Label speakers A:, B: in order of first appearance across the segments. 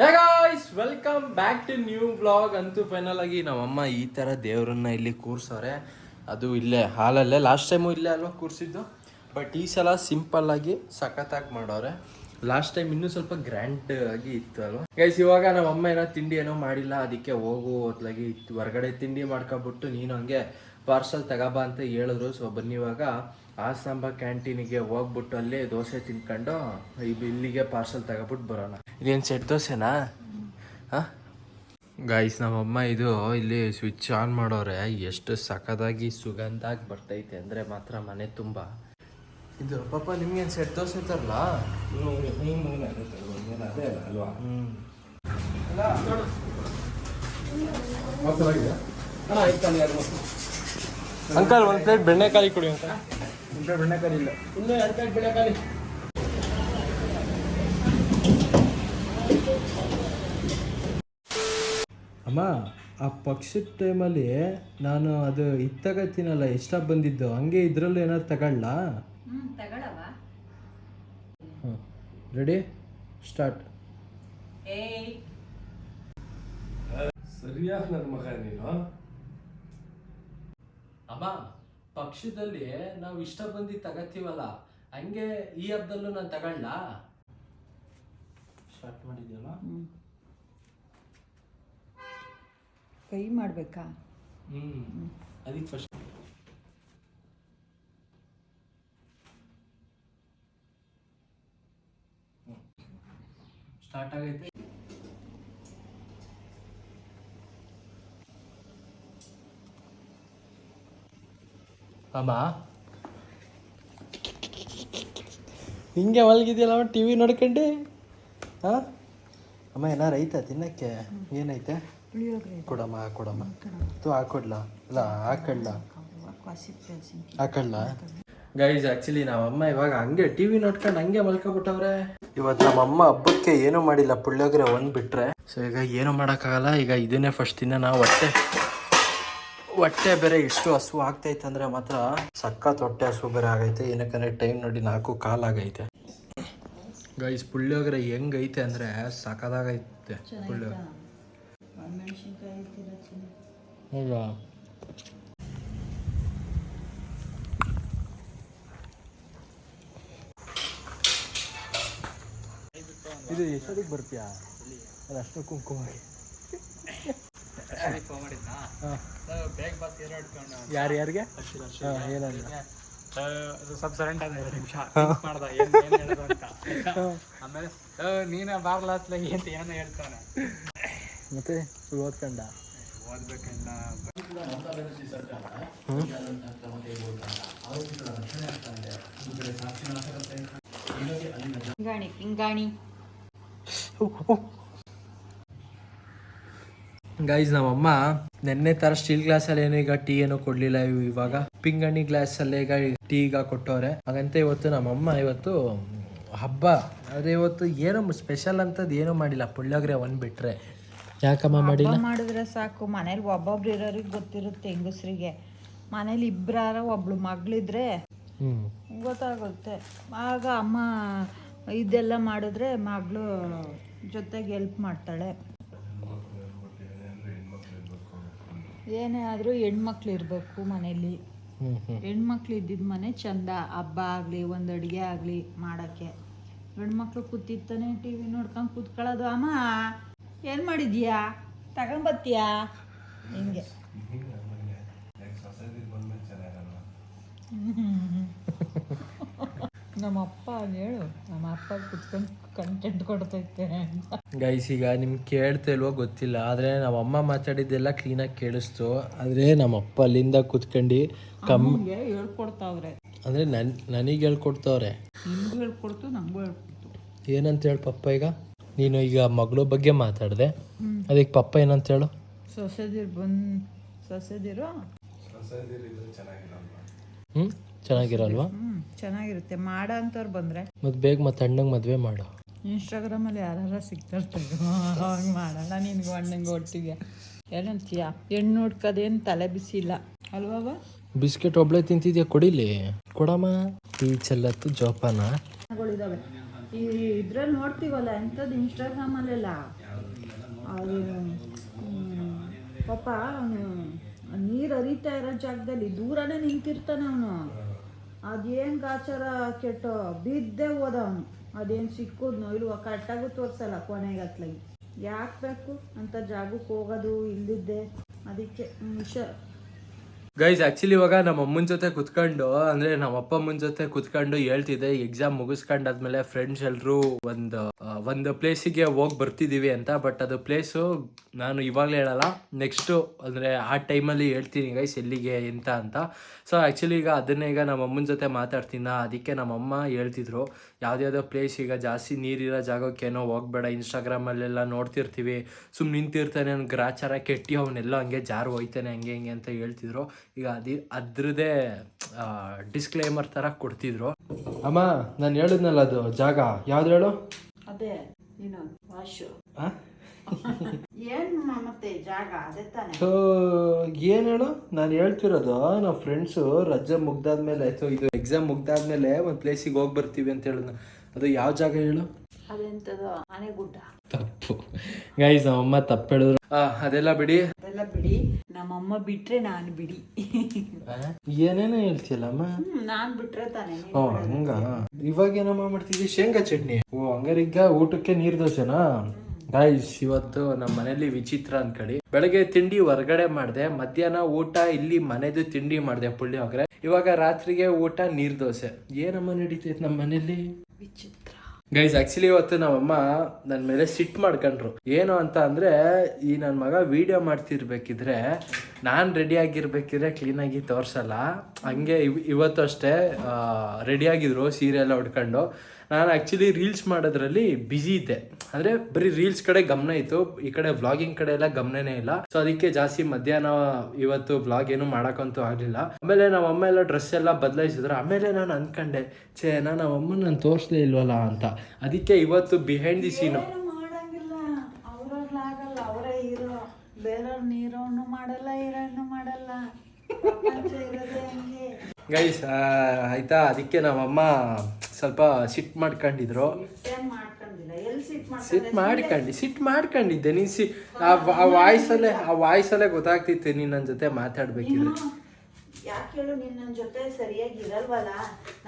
A: Welcome back to new blog ಅಂತೂ final ಆಗಿ ನಮ್ಮಮ್ಮ ಈ ಥರ ದೇವರನ್ನ ಇಲ್ಲಿ ಕೂರ್ಸವ್ರೆ. ಅದು ಇಲ್ಲೇ, ಹಾಲಲ್ಲೇ. ಲಾಸ್ಟ್ ಟೈಮು ಇಲ್ಲೇ ಅಲ್ವಾ ಕೂರಿಸಿದ್ದು? ಬಟ್ ಈ ಸಲ ಸಿಂಪಲ್ ಆಗಿ, ಸಖತ್ತಾಗಿ ಮಾಡೋರೆ. ಲಾಸ್ಟ್ ಟೈಮ್ ಇನ್ನೂ ಸ್ವಲ್ಪ ಗ್ರ್ಯಾಂಡ್ ಆಗಿ ಇತ್ತು ಅಲ್ವಾ? ಗೈಸ್ ಇವಾಗ ನಮ್ಮ ಅಮ್ಮ ಏನೋ ತಿಂಡಿ ಏನೋ ಮಾಡಿಲ್ಲ. ಅದಕ್ಕೆ ಹೋಗು ಹೊತ್ಲಾಗಿ ಹೊರಗಡೆ ತಿಂಡಿ ಮಾಡ್ಕೊಬಿಟ್ಟು ನೀನು ಹಂಗೆ ಪಾರ್ಸಲ್ ತಗೋಬಾ ಅಂತ ಹೇಳಿದ್ರು. ಸೊ ಬನ್ನಿ ಇವಾಗ. ಆಸಾಂಬ ಕ್ಯಾಂಟೀನಿಗೆ ಹೋಗ್ಬಿಟ್ಟು ಅಲ್ಲಿ ದೋಸೆ ತಿನ್ಕೊಂಡು ಇಲ್ಲಿಗೆ ಪಾರ್ಸಲ್ ತಗೊಬಿಟ್ಟು ಬರೋಣ. ಇದೇನು ಸೆಟ್ ದೋಸೆನಾ? ಹಾಂ? ಗಾಯ್ಸ್ ನಮ್ಮಮ್ಮ ಇದು ಇಲ್ಲಿ ಸ್ವಿಚ್ ಆನ್ ಮಾಡೋರೆ. ಎಷ್ಟು ಸಖತ್ತಾಗಿ ಸುಗಂಧಾಗಿ ಬರ್ತೈತೆ ಅಂದರೆ ಮಾತ್ರ ಮನೆ ತುಂಬ. ಇದು ಪಾಪ ನಿಮ್ಗೇನು ಸೆಟ್ ದೋಸೆ ತರಲ್ಲ ಅಂಕಲ್ ಒಂದು ಪ್ಲೇಟ್ ಬೆಣ್ಣೆಕಾಯಿ ಕೊಡಿ ಅಂಕಲ್ ಬೆಣ್ಣೆಕಾಯಿ ಇಲ್ಲ. ಇನ್ನೂ ಎಂತ ಪ್ಲೇಟ್ ಬೆಣ್ಣೆಕಾಯಿ ಅಮ್ಮ ಆ ಪಕ್ಷದ ಟೈಮಲ್ಲಿ ನಾನು ಅದು ಇದು ತಗೋತೀನಲ್ಲ ಎಷ್ಟ ಬಂದಿದ್ದು ಹಂಗೆ ಇದರಲ್ಲೂ ಏನಾದ್ರು ತಗೊಳ್ಳ ರೆಡಿ ಸ್ಟಾರ್ಟ್ ಸರಿಯಾದ ನನ್ನ ಮಗ ನೀನು? ಅಮ್ಮ ಪಕ್ಷದಲ್ಲಿ ನಾವು ಇಷ್ಟ ಬಂದು ತಗತ್ತೀವಲ್ಲ ಹಂಗೆ ಈ ಹಬ್ಬದಲ್ಲೂ ನಾನು ತಗೊಳ್ಳ ಸ್ಟಾರ್ಟ್ ಮಾಡಿದ್ಯಲ್ಲ?
B: ಕೈ ಮಾಡ್ಬೇಕಾ?
A: ಹ್ಮ್. ಅದಕ್ಕೆ ಫಸ್ಟ್ ಸ್ಟಾರ್ಟ್ ಆಗೈತೆ? ಅಮ್ಮ? ಹಿಂಗೆ ಮಲಗಿದ್ಯಲ್ಲ ಟಿ ವಿ ನೋಡ್ಕೊಂಡು? ಹಾಂ ಅಮ್ಮ ಏನಾರು ಐತಾ ತಿನ್ನಕ್ಕೆ? ಏನೈತೆ? ಕೊಡಮ್ಮ ಕೊಡಮ್ಮ. ತು ಹಾಕೊಡ್ಲ. ಇಲ್ಲ ಹಾಕಡ್ಲ ಹಾಕಡ್ಲ ಗೈಸ್ ಆಕ್ಚುಲಿ ಅಮ್ಮ ಇವಾಗ ಹಂಗೆ ಟಿವಿ ನೋಡ್ಕೊಂಡು ಹಂಗೆ ಮಲ್ಕೊಬಿಟ್ಟವ್ರೆ. ಇವತ್ತು ನಮ್ಮಮ್ಮ ಹಬ್ಬಕ್ಕೆ ಏನೂ ಮಾಡಿಲ್ಲ ಪುಳಿಯೋಗರೆ ಒಂದ್ ಬಿಟ್ರೆ ಸೊ ಈಗ ಏನು ಮಾಡೋಕ್ಕಾಗಲ್ಲ. ಈಗ ಇದನ್ನೇ ಫಸ್ಟ್ ತಿನ್ನ ನಾವು ಹೊಟ್ಟೆ ಹೊಟ್ಟೆ ಬೇರೆ ಎಷ್ಟು ಹಸು ಆಗ್ತೈತೆ ಅಂದ್ರೆ ಮಾತ್ರ ಸಖತ್ ಹೊಟ್ಟೆ ಹಸು ಬೇರೆ ಆಗೈತೆ. ಏನಕ್ಕಂದ್ರೆ ಟೈಮ್ ನೋಡಿ ನಾಲ್ಕು ಕಾಲ್ ಆಗೈತೆ. ಗೈಸ್ ಪುಳಿಯೋಗರೆ ಹೆಂಗೈತೆ ಅಂದ್ರೆ ಸಖದಾಗೈತೆ ಪುಳಿಯೋಗರೆ ಹೌದಾ? ಇದು ಎಷ್ಟೊತ್ತಿಗೆ ಬರ್ತೀಯಾ? ಅದು ಅಷ್ಟು ಕುಂಕುಮ ಯಾರು ಯಾರಿಗೆ? ಏನಂದ
C: ಸ್ವಲ್ಪ ಸರೆಂಟ್ ಅದ ಎರಡು ನಿಮಿಷ. ಮಾಡ್ದ ಏನ್ ಏನ್ ಹೇಳೋದು ಅಂತ. ಆಮೇಲೆ ನೀನ ಬಾರ್ಲ ಹತ್ಲ ಏನ್ ಏನೋ ಹೇಳ್ತಾನೆ.
A: ಮತ್ತೆ ಫುಲ್ ಓದ್ಕೊಂಡ?
C: ಓದ್ಬೇಕಲ್ಲ
B: ಹಿಂಗಾಣಿ ಪಿಂಗಾಣಿ
A: ಗೈಸ್ ನಮ್ಮಮ್ಮ ನೆನ್ನೆ ತರ ಸ್ಟೀಲ್ ಗ್ಲಾಸ್ ಅಲ್ಲಿ ಏನೋ ಈಗ ಟೀ ಏನೋ ಕೊಡ್ಲಿಲ್ಲ ಇವಾಗ. ಪಿಂಗಣಿ ಗ್ಲಾಸ್ ಅಲ್ಲೇ ಈಗ ಟೀ ಈಗ ಕೊಟ್ಟವ್ರೆ. ಹಾಗಂತ ಇವತ್ತು ನಮ್ಮಮ್ಮ ಇವತ್ತು ಹಬ್ಬ. ಅದೇ ಇವತ್ತು ಏನೋ ಸ್ಪೆಷಲ್ ಅಂತದ್ ಏನೂ ಮಾಡಿಲ್ಲ. ಪುಳ್ಯೋಗ್ರೆ ಒಂದ್ ಬಿಟ್ರೆ. ಯಾಕಮ್ಮ ಮಾಡಿಲ್ಲ?
B: ಮಾಡಿದ್ರೆ ಸಾಕು. ಮನೇಲಿ ಒಬ್ಬೊಬ್ರು ಇರೋರಿಗೆ ಗೊತ್ತಿರುತ್ತೆ ಹೆಂಗಸ್ರಿಗೆ. ಮನೇಲಿ ಇಬ್ಬರಾರ ಒಬ್ಳು ಮಗಳಿದ್ರೆ ಗೊತ್ತಾಗುತ್ತೆ. ಆಗ ಅಮ್ಮ ಇದೆಲ್ಲ ಮಾಡಿದ್ರೆ ಮಗಳು ಜೊತೆಗೆ ಹೆಲ್ಪ್ ಮಾಡ್ತಾಳೆ. ಏನೇ ಆದರೂ ಹೆಣ್ಮಕ್ಳು ಇರಬೇಕು ಮನೇಲಿ ಹೆಣ್ಮಕ್ಳು ಇದ್ದಿದ್ದ ಮನೆ ಚಂದ ಹಬ್ಬ ಆಗಲಿ ಒಂದು ಅಡುಗೆ ಆಗಲಿ ಮಾಡೋಕ್ಕೆ. ಗಂಡ್ಮಕ್ಳು ಕೂತಿರ್ತಾನೆ ಟಿ ವಿ ನೋಡ್ಕೊಂಡು ಕೂತ್ಕೊಳ್ಳೋದು. ಅಮ್ಮ ಏನು ಮಾಡಿದ್ಯಾ? ತಗೊಂಬತ್ತೀಯಾ? ಹಿಂಗೆ. ನಮ್ಮ ಅಪ್ಪ ಹೇಳು. ನಮ್ಮ ಅಪ್ಪ ಕುತ್ಕೊಂಡು ಕಂಟೆಂಟ್ ಕೊಡ್ತೈತೆ
A: ಗೈಸ್ ಈಗ ನಿಮ್ಗೆ ಕೇಳ್ತಾ ಇಲ್ವೋ ಗೊತ್ತಿಲ್ಲ ಆದರೆ ನಮ್ಮ ಅಮ್ಮ ಮಾತಾಡಿದ್ದೆಲ್ಲ ಕ್ಲೀನಾಗಿ ಕೇಳಿಸ್ತು. ಆದರೆ ನಮ್ಮ ಅಪ್ಪ ಅಲ್ಲಿಂದ ಕುತ್ಕೊಂಡು ಕಮ್
B: ಹೇಳ್ಕೊಡ್ತಾವ್ರೆ.
A: ಅಂದರೆ ನನ್ ನನಗೆ ಹೇಳ್ಕೊಡ್ತಾವ್ರೆ.
B: ನಿಮಗೂ ಹೇಳ್ಕೊಡ್ತು ನಂಗೂ ಹೇಳ್ಕೊಡ್ತು.
A: ಏನಂತ ಹೇಳಿ ಪಪ್ಪ ಈಗ? ನೀನು ಈಗ ಮಗಳ ಬಗ್ಗೆ ಮಾತಾಡಿದೆ. ಅದಕ್ಕೆ ಪಪ್ಪ ಏನಂತ ಹೇಳು?
B: ಸೊಸೆದಿರು ಬಂದು ಸೊಸೆದಿರು
A: ಹ್ಞೂ ಚೆನ್ನಾಗಿರಲ್ವಾ?
B: ಚೆನ್ನಾಗಿರುತ್ತೆ. ಮಾಡ ಅಂತವ್ರು ಬಂದರೆ.
A: ಮತ್ತು ಬೇಗ ಮತ್ತೆ ಅಣ್ಣಂಗೆ ಮದುವೆ ಮಾಡು.
B: ಇನ್ಸ್ಟಾಗ್ರಾಮಲ್ಲಿ ಯಾರು ಸಿಗ್ತಿರ್ತಾರೆ ಅವಾಗ ಮಾಡೋಣ. ನಿನ್ಗೆ ಅಣ್ಣಂಗೆ ಒಟ್ಟಿಗೆ. ಏನಂತೀಯ? ಹೆಣ್ಣು ನೋಡ್ಕೋದೇನು ತಲೆ ಬಿಸಿ ಇಲ್ಲ. ಅಲ್ವಾ
A: ಬಿಸ್ಕೆಟ್ ಒಬ್ಳೆ ತಿಂತಿದ್ಯಾ? ಕೊಡಿಲಿ. ಕೊಡಮ್ಮ. ಈ ಚೆಲ್ಲತ್ತು ಜೋಪಾನ.
B: ಇದಾವೆ. ಈ ಇದ್ರಲ್ಲಿ ನೋಡ್ತೀವಲ್ಲ ಎಂಥದ್ದು ಇನ್ಸ್ಟಾಗ್ರಾಮಲ್ಲೆಲ್ಲ? ಅದು ಪಾಪ ಅವನು ನೀರು ಹರಿತಾ ಇರೋ ಜಾಗದಲ್ಲಿ ದೂರನೇ ನಿಂತಿರ್ತಾನೆ ಅವನು. ಅದೇನು ಗಾಚಾರ ಕೆಟ್ಟು? ಬಿದ್ದೆ ಹೋದ ಅವನು ಅದೇನು ಸಿಕ್ಕೋದ್ನೋ ಇಲ್ವ ಕರೆಕ್ಟಾಗೂ ತೋರಿಸಲ್ಲ ಕೊನೆಗೆ ಅತ್ಲಾಗಿ ಯಾಕೆ ಬೇಕು? ಅಂತ ಜಾಗಕ್ಕೆ ಹೋಗೋದು ಇಲ್ಲದಿದ್ದೆ ಅದಕ್ಕೆ ಹುಷಾರ್.
A: ಗೈಸ್ ಆ್ಯಕ್ಚುಲಿ ಇವಾಗ ನಮ್ಮ ಅಮ್ಮನ ಜೊತೆ ಕುತ್ಕೊಂಡು, ಅಂದ್ರೆ ನಮ್ಮ ಅಪ್ಪ ಅಮ್ಮನ ಜೊತೆ ಕುತ್ಕೊಂಡು ಹೇಳ್ತಿದ್ದೆ ಎಕ್ಸಾಮ್ ಮುಗಿಸ್ಕೊಂಡಾದ್ಮೇಲೆ ಫ್ರೆಂಡ್ಸ್ ಎಲ್ಲರೂ ಒಂದು ಒಂದು ಪ್ಲೇಸಿಗೆ ಹೋಗಿ ಬರ್ತಿದೀವಿ ಅಂತ ಬಟ್ ಅದು ಪ್ಲೇಸು ನಾನು ಇವಾಗಲೇ ಹೇಳಲ್ಲ ನೆಕ್ಸ್ಟು ಅಂದರೆ ಆ ಟೈಮಲ್ಲಿ ಹೇಳ್ತೀನಿ ಗೈಸ್ ಎಲ್ಲಿಗೆ, ಎಂತ ಅಂತ. ಸೊ ಆ್ಯಕ್ಚುಲಿ ಈಗ ಅದನ್ನೇ ಈಗ ನಮ್ಮ ಅಮ್ಮನ ಜೊತೆ ಮಾತಾಡ್ತೀನ ಅದಕ್ಕೆ ನಮ್ಮ ಅಮ್ಮ ಹೇಳ್ತಿದ್ರು, ಯಾವುದ್ಯಾವುದೋ ಪ್ಲೇಸ್ ಈಗ ಜಾಸ್ತಿ ನೀರಿರೋ ಜಾಗಕ್ಕೇನೋ ಹೋಗ್ಬೇಡ ಇನ್ಸ್ಟಾಗ್ರಾಮಲ್ಲೆಲ್ಲ ನೋಡ್ತಿರ್ತೀವಿ ಸುಮ್ಮನೆ ನಿಂತಿರ್ತಾನೆ ಗ್ರಾಚಾರ ಕೆಟ್ಟಿ, ಅವನ್ನೆಲ್ಲ ಹಂಗೆ ಜಾರು ಹೋಯ್ತಾನೆ, ಹಂಗೆ, ಹಿಂಗೆ ಅಂತ ಹೇಳ್ತಿದ್ರು. ಈಗ ಅದಿ ಅದ್ರದ್ದೇ ಡಿಸ್ಕ್ಲೇಮರ್ ಥರ ಕೊಡ್ತಿದ್ರು. ಅಮ್ಮ ನಾನು ಹೇಳಿದ್ನಲ್ಲ ಅದು ಜಾಗ. ಯಾವ್ದು ಹೇಳು?
B: ಅದೇ ನೀನು ವಾಶು.
A: ಆ?
B: ಏನು ಮತ್ತೆ ಜಾಗ? ಅದೇ ತಾನೆ.
A: ಸೊ ಏನ್ ಹೇಳು? ನಾನು ಹೇಳ್ತಿರೋದು ನಮ್ಮ ಫ್ರೆಂಡ್ಸು ರಜೆ ಮುಗ್ದಾದ್ಮೇಲೆ ಸೊ ಇದು ಎಕ್ಸಾಮ್ ಮುಗ್ದಾದ್ಮೇಲೆ ಒಂದು ಪ್ಲೇಸಿಗೆ ಹೋಗಿ ಬರ್ತೀವಿ ಅಂತ ಹೇಳಿದ್ನ. ಅದು ಯಾವ ಜಾಗ ಹೇಳು?
B: ಆನೆಗುಡ್ಡ
A: ತಪ್ಪು. ಗೈಸ್ ನಮ್ಮಮ್ಮ ತಪ್ಪು ಹೇಳಿದ್ರು. ಆ, ಅದೆಲ್ಲ ಬಿಡಿ.
B: ಅದೆಲ್ಲ ಬಿಡಿ. ನಮ್ಮಮ್ಮ ಬಿಟ್ರೆ ನಾನು ಬಿಡಿ.
A: ಏನೇನೋ ಹೇಳ್ತಿಯಲ್ಲಮ್ಮ?
B: ಹ್ಮ್ ನಾನ್ ಬಿಟ್ರೆ ತಾನೆ ನೀನು
A: ಓ ಹಂಗ? ಇವಾಗ ಏನಮ್ಮ ಮಾಡ್ತಿದ್ವಿ ಶೇಂಗಾ ಚಟ್ನಿ. ಓ ಹಂಗಾರೀಗ ಊಟಕ್ಕೆ ನೀರ್ ದೋಸೆನಾ? ಗಾಯ್ಸ್ ಇವತ್ತು ನಮ್ಮ ಮನೇಲಿ ವಿಚಿತ್ರ ಅನ್ಕಡಿ ಬೆಳಗ್ಗೆ ತಿಂಡಿ ಹೊರಗಡೆ ಮಾಡಿದೆ ಮಧ್ಯಾಹ್ನ ಊಟ ಇಲ್ಲಿ ಮನೆದು ತಿಂಡಿ ಮಾಡಿದೆ ಪುಳಿಯೋಗರೆ. ಇವಾಗ ರಾತ್ರಿಗೆ ಊಟ ನೀರ್ ದೋಸೆ. ಏನಮ್ಮ ನಡೀತೈತೆ ನಮ್ಮ ಮನೇಲಿ
B: ವಿಚಿತ್ರ
A: ಗೈಸ್ ಆಕ್ಚುಲಿ ಇವತ್ತು ನಮ್ಮಮ್ಮ ನನ್ನ ಮೇಲೆ ಸಿಟ್ ಮಾಡ್ಕೊಂಡ್ರು. ಏನು ಅಂತ ಅಂದರೆ, ಈ ನನ್ನ ಮಗ ವಿಡಿಯೋ ಮಾಡ್ತಿರ್ಬೇಕಿದ್ರೆ, ನಾನು ರೆಡಿ ಆಗಿರ್ಬೇಕಿದ್ರೆ ಕ್ಲೀನಾಗಿ ತೋರ್ಸಲ್ಲ. ಹಂಗೆ ಇವ್- ಇವತ್ತು ಅಷ್ಟೇ ರೆಡಿ ಆಗಿದ್ರು ಸೀರೆ ಎಲ್ಲ ಉಡ್ಕೊಂಡು ನಾನು ಆ್ಯಕ್ಚುಲಿ ರೀಲ್ಸ್ ಮಾಡೋದ್ರಲ್ಲಿ ಬ್ಯುಸಿ ಇದ್ದೆ. ಅಂದರೆ ಬರೀ ರೀಲ್ಸ್ ಕಡೆ ಗಮನ ಇತ್ತು ಈ ಕಡೆ ವ್ಲಾಗಿಂಗ್ ಕಡೆ ಎಲ್ಲ ಗಮನನೇ ಇಲ್ಲ. ಸೊ ಅದಕ್ಕೆ ಜಾಸ್ತಿ ಮಧ್ಯಾಹ್ನ ಇವತ್ತು ವ್ಲಾಗ್ ಏನು ಮಾಡೋಕ್ಕಂತೂ ಆಗಲಿಲ್ಲ. ಆಮೇಲೆ ನಮ್ಮ ಅಮ್ಮ ಎಲ್ಲ ಡ್ರೆಸ್ ಎಲ್ಲ ಬದಲಾಯಿಸಿದ್ರು. ಆಮೇಲೆ ನಾನು ಅಂದ್ಕೊಂಡೆ ಛೇ ನಾನು ನಮ್ಮ ಅಮ್ಮನ ನಾನು ತೋರಿಸ್ಲೇ ಇಲ್ವಲ್ಲ ಅಂತ. ಅದಕ್ಕೆ ಇವತ್ತು ಬಿಹೈಂಡ್ ದಿ ಸೀನು ಗೈಸ್ ಆಯ್ತಾ? ಅದಕ್ಕೆ ನಮ್ಮಮ್ಮ ಸ್ವಲ್ಪ ಸಿಟ್ ಮಾಡ್ಕೊಂಡಿದ್ರು.
B: ಸಿಟ್ ಮಾಡ್ಕೊಂಡೆ?
A: ಸಿಟ್ ಮಾಡ್ಕೊಂಡಿದ್ದೆ. ನೀನು ಸಿ ಆ ವಾಯ್ಸಲ್ಲೇ ಆ ವಾಯ್ಸಲ್ಲೇ ಗೊತ್ತಾಗ್ತಿತ್ತು ನೀನು ನನ್ನ ಜೊತೆ ಮಾತಾಡ್ಬೇಕಿದ್ರೆ.
B: ಯಾಕೆ ಹೇಳು ನೀನ್ ನನ್ನ ಜೊತೆ ಸರಿಯಾಗಿ ಇರಲ್ವಲ್ಲ?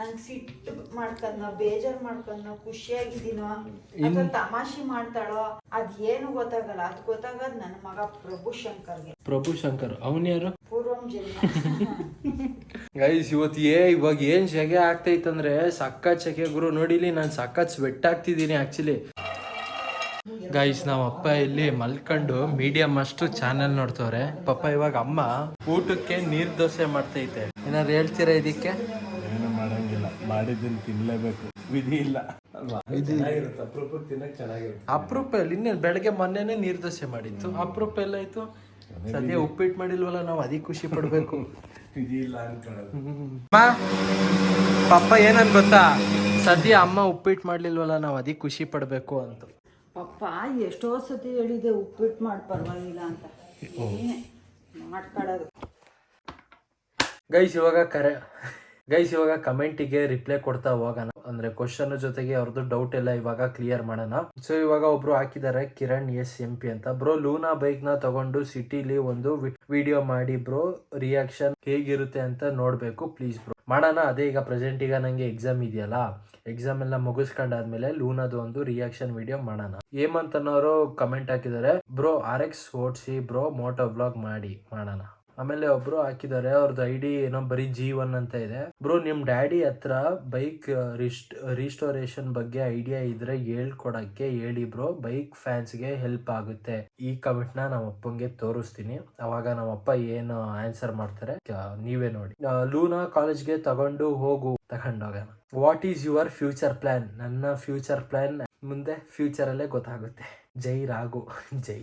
B: ನಂಗೆ ಸಿಟ್ಟು ಮಾಡ್ಕೊಂಡ್ನೋ ಬೇಜಾರ್ ಮಾಡ್ಕೊಂಡ್ನೋ ಖುಷಿಯಾಗಿದ್ದೀನೋ ಅಥವಾ ತಮಾಷೆ ಮಾಡ್ತಾಳೋ ಅದ್ ಏನು ಗೊತ್ತಾಗಲ್ಲ. ಅದ್ ಗೊತ್ತಾಗದ್ ನನ್ನ ಮಗ ಪ್ರಭು ಶಂಕರ್ಗೆ.
A: ಪ್ರಭು ಶಂಕರ್. ಅವನ್ ಯಾರು?
B: ಪೂರ್ವಂ ಜನ್ಮ.
A: ಗೈಸ್ ಇವತ್ತು ಏ ಇವಾಗ ಏನ್ ಶೆಗೆ ಆಗ್ತೈತಂದ್ರೆ ಸಖತ್ ಶೆಕೆ ಗುರು ನೋಡಿಲಿ ನಾನು ಸಖತ್ ಸ್ವೆಟ್ ಆಗ್ತಿದ್ದೀನಿ ಆಕ್ಚುಲಿ ಗೈಸ್ ನಮ್ಮ ಅಪ್ಪ ಇಲ್ಲಿ ಮಲ್ಕೊಂಡು ಮೀಡಿಯಂ ಅಷ್ಟು ಚಾನೆಲ್ ನೋಡ್ತವ್ರೆ. ಪಾಪ ಇವಾಗ ಅಮ್ಮ ಊಟಕ್ಕೆ ನೀರ್ ದೋಸೆ ಮಾಡ್ತೈತೆ. ಏನಾದ್ರು ಹೇಳ್ತೀರಾ ಇದಕ್ಕೆ?
D: ಮಾಡಿದ್ದನ್ನು ತಿನ್ಲೇಬೇಕು. ವಿಧಿ ಇಲ್ಲ. ಅಲ್ವಾ? ಚೆನ್ನಾಗಿರುತ್ತೆ. ಅಪರೂಪ ತಿನ್ನಕ್ ಚೆನ್ನಾಗಿರುತ್ತೆ.
A: ಅಪರೂಪ ಇಲ್ಲ. ಇನ್ನೇನು ಬೆಳಗ್ಗೆ ಮೊನ್ನೆನೆ ನೀರ್ ದೋಸೆ ಮಾಡಿತ್ತು. ಅಪರೂಪ ಎಲ್ಲ ಆಯ್ತು. ಸದ್ಯ ಉಪ್ಪಿಟ್ಟು ಮಾಡಿಲ್ವಲ್ಲ ನಾವು ಅದಕ್ಕೆ ಖುಷಿ ಪಡ್ಬೇಕು.
D: ವಿಧಿ ಇಲ್ಲ ಅನ್ಕೊಳ್ಳೋದು.
A: ಅಮ್ಮ ಪಪ್ಪ ಏನನ್ ಗೊತ್ತಾ? ಸದ್ಯ ಅಮ್ಮ ಉಪ್ಪಿಟ್ಟು ಮಾಡ್ಲಿಲ್ವಲ್ಲ ನಾವು ಅದಕ್ಕೆ ಖುಷಿ ಪಡ್ಬೇಕು ಅಂತ.
B: ಪಪ್ಪ ಎಷ್ಟೋ ಸತಿ ಹೇಳಿದೆ ಉಪ್ಪಿಟ್ಟು ಮಾಡಿ ಪರವಾಗಿಲ್ಲ ಅಂತ. ಮಾಡ್ಕೊಳ್ಳೋದು.
A: ಗೈಸ್ ಇವಾಗ ಕರೆ. ಗೈಸ್ ಇವಾಗ ಕಮೆಂಟಿಗೆ ರಿಪ್ಲೈ ಕೊಡ್ತಾ ಹೋಗೋಣ. ಅಂದ್ರೆ ಕ್ವಶನ್ ಜೊತೆಗೆ ಅವ್ರದ್ದು ಡೌಟ್ ಎಲ್ಲ ಇವಾಗ ಕ್ಲಿಯರ್ ಮಾಡೋಣ. ಸೊ ಇವಾಗ ಒಬ್ರು ಹಾಕಿದ್ದಾರೆ, ಕಿರಣ್ ಎಸ್ ಎಂ ಪಿ ಅಂತ. ಬ್ರೋ ಲೂನಾ ಬೈಕ್ನ ತಗೊಂಡು ಸಿಟಿಲಿ ಒಂದು ವಿಡಿಯೋ ಮಾಡಿ ಬ್ರೋ ರಿಯಾಕ್ಷನ್ ಹೇಗಿರುತ್ತೆ ಅಂತ ನೋಡ್ಬೇಕು ಪ್ಲೀಸ್ ಬ್ರೋ ಮಾಡೋಣ, ಅದೇ ಈಗ ಪ್ರೆಸೆಂಟ್ ಈಗ ನಂಗೆ ಎಕ್ಸಾಮ್ ಇದೆಯಲ್ಲ. ಎಕ್ಸಾಮ್ ಎಲ್ಲ ಮುಗಿಸ್ಕೊಂಡಾದ್ಮೇಲೆ ಲೂನಾದ ಒಂದು ರಿಯಾಕ್ಷನ್ ವಿಡಿಯೋ ಮಾಡೋಣ. ಹೇಮಂತ್ ಅನ್ನೋರು ಕಮೆಂಟ್ ಹಾಕಿದ್ದಾರೆ. ಬ್ರೋ ಆರ್ ಎಕ್ಸ್ ಓಡಿಸಿ ಬ್ರೋ ಮೋಟೋ ಬ್ಲಾಗ್ ಮಾಡಿ, ಮಾಡೋಣ. ಆಮೇಲೆ ಒಬ್ರು ಹಾಕಿದ್ದಾರೆ ಅವ್ರದ್ದು ಐ ಡಿ ಏನೋ ಬರೀ ಜಿ ಒನ್ ಅಂತ ಇದೆ. ಬ್ರೋ, ನಿಮ್ ಡ್ಯಾಡಿ ಹತ್ರ ಬೈಕ್ ರಿಸ್ಟ್ ರಿಸ್ಟೋರೇಷನ್ ಬಗ್ಗೆ ಐಡಿಯಾ ಇದ್ರೆ ಹೇಳ್ಕೊಡಕ್ಕೆ ಹೇಳಿ ಬ್ರೋ ಬೈಕ್ ಫ್ಯಾನ್ಸ್ಗೆ ಹೆಲ್ಪ್ ಆಗುತ್ತೆ. ಈ ಕಮೆಂಟ್ನ ನಮ್ಮ ಅಪ್ಪಂಗೆ ತೋರಿಸ್ತೀನಿ. ಅವಾಗ ನಮ್ಮ ಅಪ್ಪ ಏನು ಆನ್ಸರ್ ಮಾಡ್ತಾರೆ ನೀವೇ ನೋಡಿ. ಲೂನಾ ಲೂನಾ ಕಾಲೇಜ್ಗೆ ತಗೊಂಡು ಹೋಗು. ತಗೊಂಡೋಗೋಣ what is your future plan ನನ್ನ ಫ್ಯೂಚರ್ ಪ್ಲಾನ್ ಮುಂದೆ ಫ್ಯೂಚರ್ ಅಲ್ಲೇ ಗೊತ್ತಾಗುತ್ತೆ. ಜೈ ರಾಗು ಜೈ.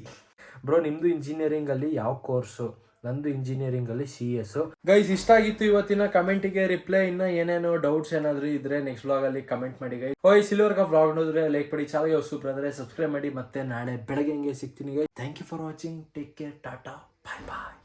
A: ಬ್ರೋ ನಿಮ್ದು ಇಂಜಿನಿಯರಿಂಗ್ ಅಲ್ಲಿ ಯಾವ ಕೋರ್ಸು ನಂದು ಇಂಜಿನಿಯರಿಂಗ್ ಅಲ್ಲಿ ಸಿ ಎಸ್ ಗೈಸ್ ಇಷ್ಟ ಆಗಿತ್ತು ಇವತ್ತಿನ ಕಮೆಂಟಿಗೆ ರಿಪ್ಲೈ ಇನ್ನ ಏನೇನೋ ಡೌಟ್ಸ್ ಏನಾದ್ರು ಇದ್ರೆ ನೆಕ್ಸ್ಟ್ ವ್ಲಾಗ್ ಅಲ್ಲಿ ಕಮೆಂಟ್ ಮಾಡಿ ಗೈ ಹೋಯ್ ಕಪ್ ವ್ಲಾಗ್ ನೋಡಿದ್ರೆ ಲೈಕ್ ಮಾಡಿ ಚಾನಲ್ಗೆ ಸೂಪರ್ ಅಂದ್ರೆ ಸಬ್ಸ್ಕ್ರೈಬ್ ಮಾಡಿ ಮತ್ತೆ ನಾಳೆ ಬೆಳಗ್ಗೆ ಹಿಂಗೆ ಸಿಗ್ತೀನಿ guy thank you for watching take care tata bye bye